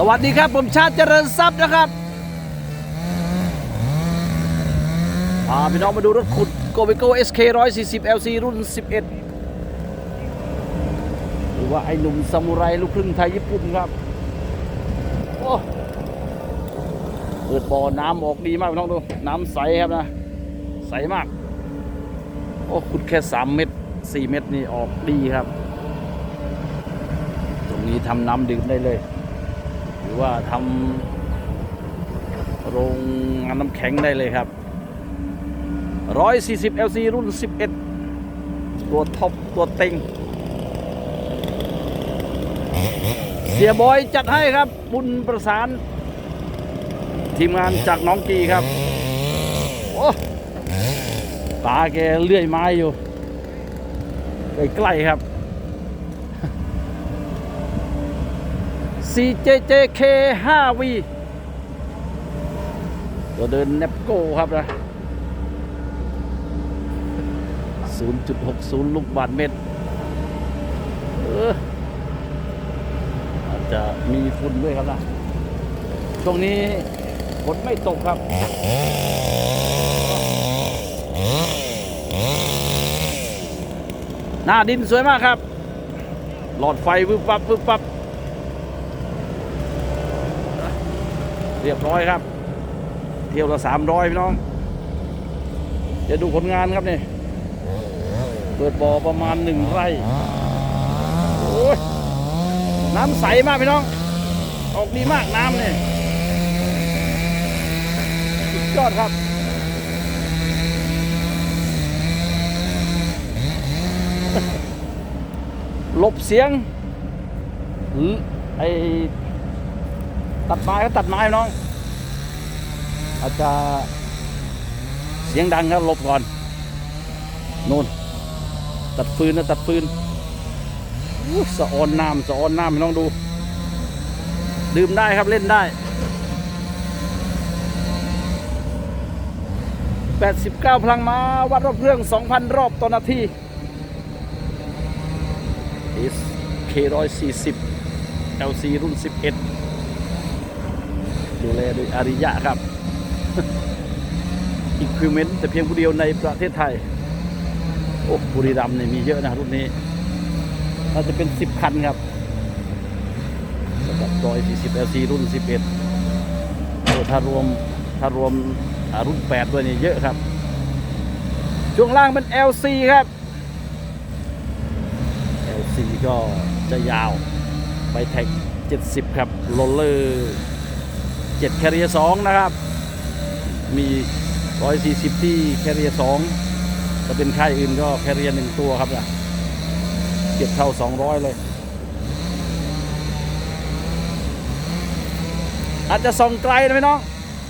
สวัสดีครับผมชาติเจริญทรัพย์นะครับพาพี่น้องมาดูรถขุดโกเบโก้ SK 140 LC รุ่น 11 หรือว่าไอ้หนุ่มซามูไรลูกครึ่งไทยญี่ปุ่นครับ โอ้เปิดบ่อน้ำออกดีมากพี่น้องดู น้ำใสครับนะ ใสมาก โอ้ขุดแค่ 3 เม็ด4 เม็ดนี่ออกดีครับ ตรงนี้ทำน้ำดื่มได้เลย รือว่าทำโรงงานน้ำแข็งได้เลยครับ 140 LC รุ่น 11 ตัวท็อป ตัวเต็ง เสียบอยจัดให้ครับ บุญประสาน ทีมงานจากน้องกีครับ โอ้ตาแกเลื่อยไม้อยู่ใกล้ๆครับ CJJK 5V ตัวเดินเนปโก้ครับนะ 0.60 ลูกบาทเมตร เอออาจจะมีฝุ่นด้วยครับนะช่วงนี้ฝนไม่ตกครับหน้าดินสวยมากครับ หลอดไฟวึบปับวึบปับ เรียบร้อยครับ เที่ยวละสามร้อยพี่น้องจะดูผลงานครับนี่เปิดบ่อประมาณหนึ่งไร่น้ำใสมากพี่น้อง ออกดีมากน้ำเนี่ยสุดยอดครับหลบเสียงหรือไอ ตัดไม้ก็ตัดไม้น้อง อาจจะเสียงดังครับหลบก่อนนู่นตัดฟืนนะตัดฟืนสะออนน้ำสะออนน้ำให้น้องดู ดื่มได้ครับเล่นได้89 พลังมาวัดรอบเครื่อง 2,000 รอบต่อนาที SK 140 LC รุ่น 11 ดูแลโดยอาริยะครับ อีควิเมนต์แต่เพียงผู้เดียวในประเทศไทย โอ้บุรีรัมย์เนี่ยมีเยอะนะรุ่นนี้น่าจะเป็น10คันครับสำหรับ140 LC รุ่น11โอ้ถ้ารวมถ้ารวมอ่ารุ่น8ด้วยเนี่ยเยอะครับ ช่วงล่างเป็น LC ครับ LC ก็จะยาวไปแท็ก 70 ครับโรลเลอร์ เจ็ดแคเรียสองนะครับ มี 140 ที่แคเรียสองถ้าเป็นค่ายอื่นก็แคเรียหนึ่งตัวครับนะเก็บเท่า 200 เลย อาจจะส่องไกลนะพี่น้อง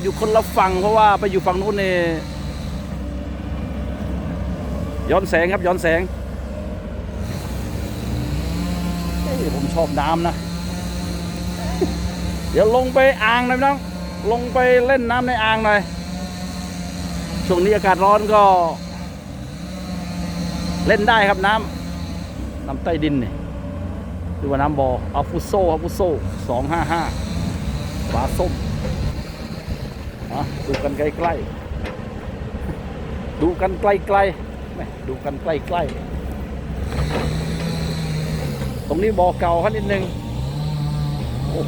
อยู่คนละฝั่งเพราะว่าไปอยู่ฝั่งนู้นเนี่ยย้อนแสงครับย้อนแสงเฮ้ยผมชอบน้ำนะ ดี๋ยวลงไปอ่างหน่อยน้องลงไปเล่นน้ำในอ่างหน่อยช่วงนี้อากาศร้อนก็ เล่นได้ครับน้ำน้ำใต้ดินนี่หรือว่าน้ำบอ่ออัฟุโซอัฟุโซสองห้าห้าฝาส้มอะดูกันใกล้ๆ ดูกันใกล้ๆแม่ดูกันใกล้ๆ ตรงนี้บ่อเก่าครับนิดนึง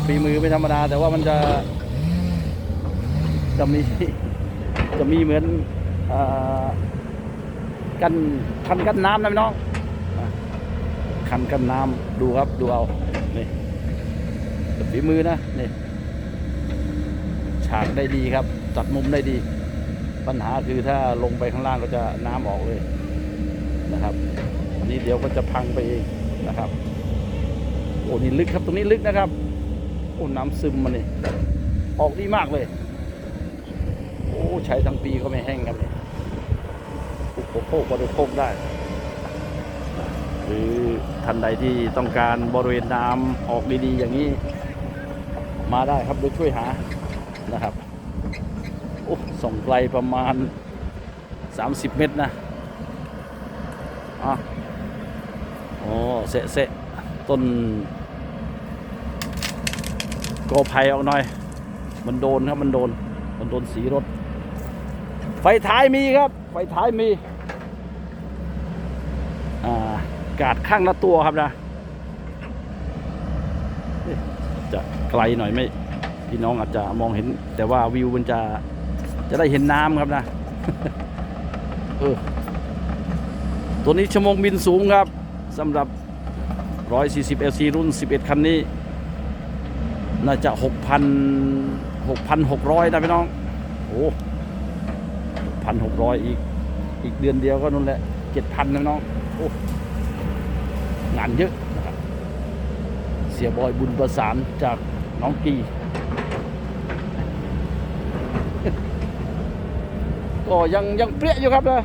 ฝีมือไม่ธรรมดา แต่ว่ามันจะ จะมี จะมีเหมือนอกันคันกันน้ำนะพี่น้องคันกันน้ำดูครับดูเอานี่ฝีมือนะนี่ฉากได้ดีครับ จัดมุมได้ดี ปัญหาคือถ้าลงไปข้างล่างก็จะน้ำออกเลยนะครับอันนี้เดี๋ยวก็จะพังไปเองนะครับโอ้นี่ลึกครับตรงนี้ลึกนะครับ อ้น้ำซึมมาเนี่ยออกดีมากเลย โอ้ใช้ทั้งปีก็ไม่แห้งครับเนี่ยอุปโภคบริโภคได้ หรือท่านใดที่ต้องการบริเวณน้ำออกดีๆ อย่างนี้ มาได้ครับโดยช่วยหานะครับโอ้ส่งไกลประมาณ 30 เมตรนะอะโอ้เสะเสะต้น กอภัยออกหน่อย มันโดนครับมันโดน มันโดนสีรถ ไฟท้ายมีครับ ไฟท้ายมี อ่ากาดข้างละตัวครับนะเอ๊ะจะไกลหน่อยไม่พี่น้องอาจจะมองเห็น แต่ว่าวิวมันจะจะได้เห็นน้ำครับนะเออตัวนี้ชั่วโมงบินสูงครับสำหรับ 140 LC รุ่น 11 คันนี้ น่าจะ6,000 6,600นะพี่น้องโอ้6,600อีก อีกเดือนเดียวก็นั่นแหละ7,000นะพี่น้องโอ้งานเยอะนะครับ เสียบอยบุญประสานจากน้องกีก็ยังยังเปรี้ยอยู่ครับนะ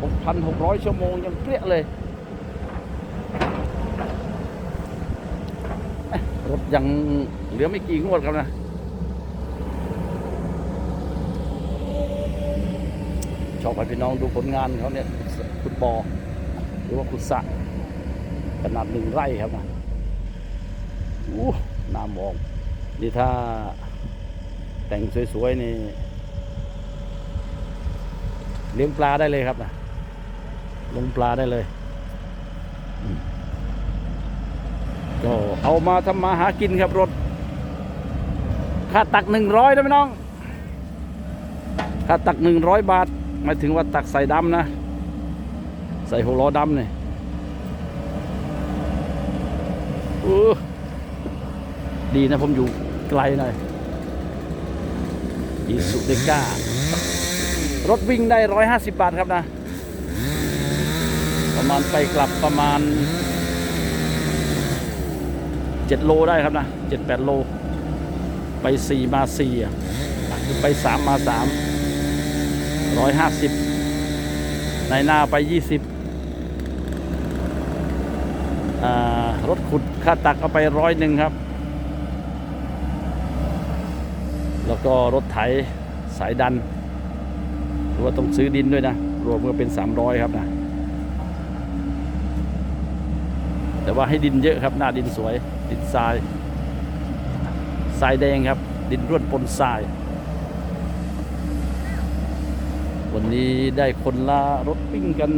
6,600ชั่วโมงยังเปรี้ยเลยเอ๊ะ รถยังเหลือไม่กี่งวดครับนะ ชอบให้พี่น้องดูผลงานเขาเนี่ยฟุตบอหรือว่าฟุตสะขนาดหนึ่งไร่ครับนะอู้น้ำมองนี่ถ้าแต่งสวยๆนี่เลี้ยงปลาได้เลยครับนะลงปลาได้เลย อืม ก็เอามาทำมาหากินครับรถค่าตักหนึ่งร้อยนะพี่น้องค่าตักหนึ่งร้อยบาทหมายถึงว่าตักใส่ดำนะ ใส่หัวล้อดำเนี่ยดีนะผมอยู่ไกลหน่อยอีสุเดก้ารถวิ่งได้ร้อยห้าสิบบาทครับนะ ประมาณไปกลับประมาณ เจ็ดโลได้ครับนะเจ็ดแปดโล ไปสี่มาสี่อะไปสามมาสามร้อยห้าสิบในหน้าไปยี่สิบรถขุดค่าตักเอาไปร้อยหนึ่งครับ แล้วก็รถไถสายดัน หรือว่าต้องซื้อดินด้วยนะ รวมก็เป็นสามร้อยครับนะ แต่ว่าให้ดินเยอะครับ หน้าดินสวย ดินทรายทรายแดงครับ ดินร่วนปนทราย วันนี้ได้คนละรถวิ่งกัน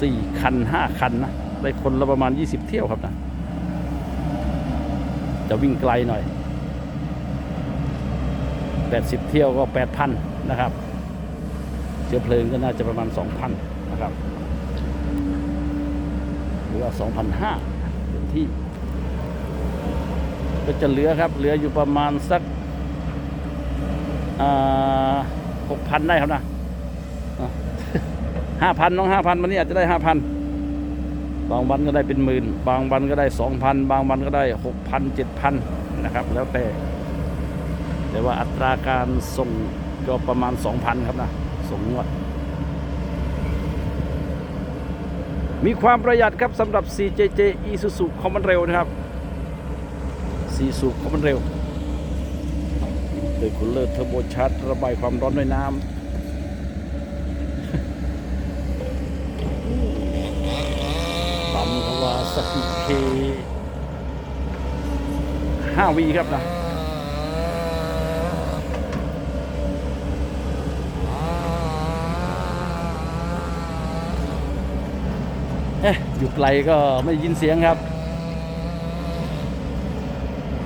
สี่คันห้าคันนะได้คนละประมาณ 20 เที่ยวครับนะจะวิ่งไกลหน่อย 80 เที่ยวก็ 8,000 นะครับ เชื้อเพลิงก็น่าจะประมาณ 2,000 นะครับ หรือว่า2,500เต็มที่ ก็จะเหลือครับ เหลืออยู่ประมาณสักหกพันได้ครับนะห้าพันน้องห้าพันวันนี้อาจจะได้ห้าพันบางวันก็ได้เป็นหมื่น บางวันก็ได้สองพันบางวันก็ได้หกพันเจ็ดพันนะครับ แล้วแต่ แต่ว่าอัตราการส่งก็ประมาณสองพันครับนะส่งงวด มีความประหยัดครับสำหรับ CJJ Isuzu คอมมันเร็วนะครับ Isuzu คอมมันเร็วโดยคุณเลิศเทอร์โบชาร์จระบายความร้อนด้วยน้ำปั๊มคาวาสกิเคห้าวีครับนะ อยู่ไกลก็ไม่ได้ยินเสียงครับ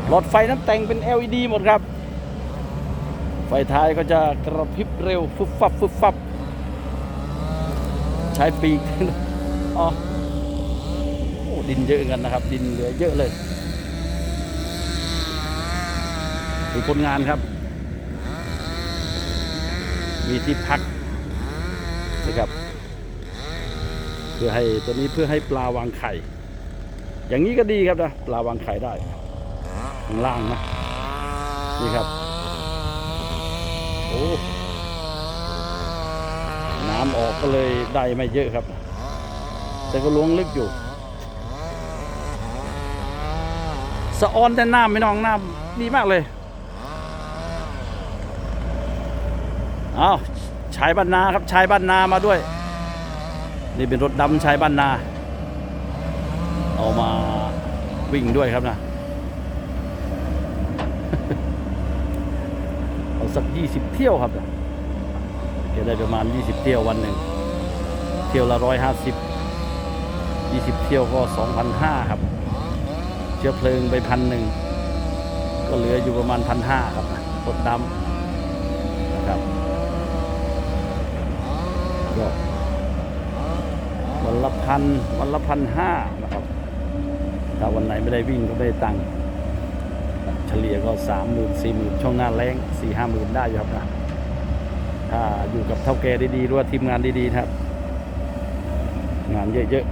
หลอดไฟนั้นแต่งเป็น LED หมดครับ ไฟท้ายก็จะกระพริบเร็วฟุบฟับฟุบฟับ ใช้ปีกอ๋อโอ้ดินเยอะกันนะครับ ดินเหลือเยอะเลยดูคนงานครับ มีที่พักนะครับ เพื่อให้ตัวนี้เพื่อให้ปลาวางไข่ อย่างนี้ก็ดีครับนะปลาวางไข่ได้ข้างล่างนะนี่ครับโอ้น้ำออกก็เลยได้ไม่เยอะครับ แต่ก็ล้วงลึกอยู่สะออนแต่น้ำไม่น้องน้ำดีมากเลยเอาชายบ้านนาครับชายบ้านนามาด้วย นี่เป็นรถดำชายบ้านนา เอามาวิ่งด้วยครับนะ เอาสักยี่สิบเที่ยวครับนะจะได้ประมาณยี่สิบเที่ยววันหนึ่ง เที่ยวละร้อยห้าสิบยี่สิบเที่ยวก็สองพันห้าครับ เชื้อเพลิงไปพันหนึ่ง ก็เหลืออยู่ประมาณพันห้าครับรถดำนะครับก็วัน ละพันวันละพันห้านะครับถ้าวันไหนไม่ได้วิ่งก็ไม่ได้ตังค์เฉลี่ยก็สามหมื่นสี่หมื่นช่วงหน้าแรงสี่ห้าหมื่นได้อยู่ครับนะถ้าอยู่กับเท่าแกดีๆหรือว่าทีมงานดีๆครับ งานเยอะ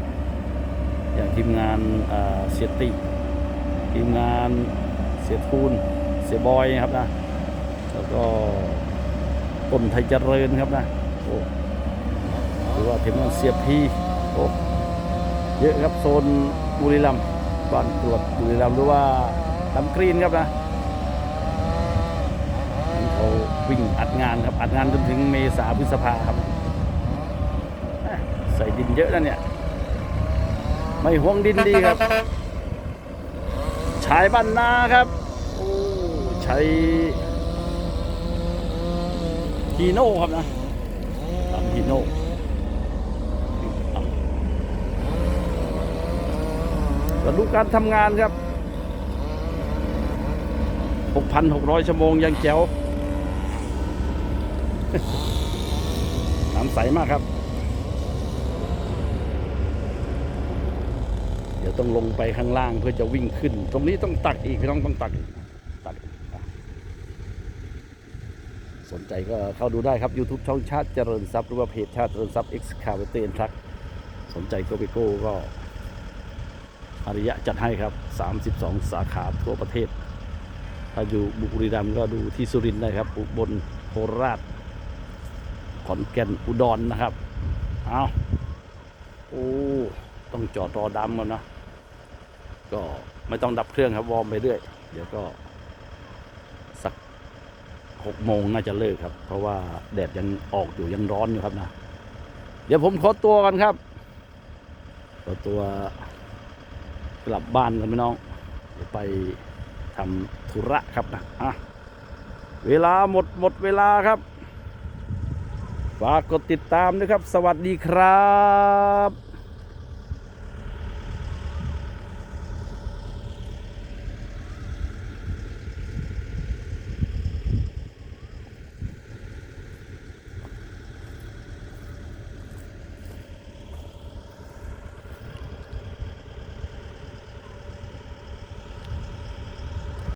ๆอย่างทีมงานเสียติทีมงานเสียทูนเสียบอยครับนะแล้วก็ต้นไทยเจริญครับนะโอ้หรือว่าทีมงานเสียพี โอ้เยอะครับโซนบุรีรัมย์บ้านตรวจบุรีรัมย์หรือว่าลำกรีนครับนะเขาวิ่งอัดงานครับอัดงานจนถึงเมษาพฤษภาครับ ใส่ดินเยอะนะเนี่ย ไม่ห่วงดินดีครับชายบ้านนาครับโอ้ใช้ฮีโน่ครับนะตามฮีโน่ ระดูการทำงานครับ 6,600 ชั่วโมงยังแจ๋วน้ำใสมากครับ เดี๋ยวต้องลงไปข้างล่างเพื่อจะวิ่งขึ้น ตรงนี้ต้องตักอีกพี่น้องต้องตักอีกตักสนใจก็เข้าดูได้ครับ YouTube ช่องชาติเจริญทรัพย์หรือว่าเพจชาติเจริญทรัพย์ X c a v a t o r Truck สนใจก็ไปโก้ก็ อริยะจัดให้ครับ 32 สาขาทั่วประเทศ ถ้าอยู่บุรีรัมย์ก็ดูที่สุรินทร์ได้ครับ อุบลโคราช ขอนแก่น อุดรนะครับ เอาโอ้ ต้องจอดรอดำก่อนนะ ก็ไม่ต้องดับเครื่องครับ วอร์มไปเรื่อย เดี๋ยวก็สักหกโมงน่าจะเลิกครับ เพราะว่าแดดยังออกอยู่ยังร้อนอยู่ครับนะ เดี๋ยวผมขอตัวกันครับขอตัว กลับบ้านกันพี่น้องไปทำธุระครับนะอะเวลาหมดหมดเวลาครับฝากกดติดตามด้วยครับ สวัสดีครับ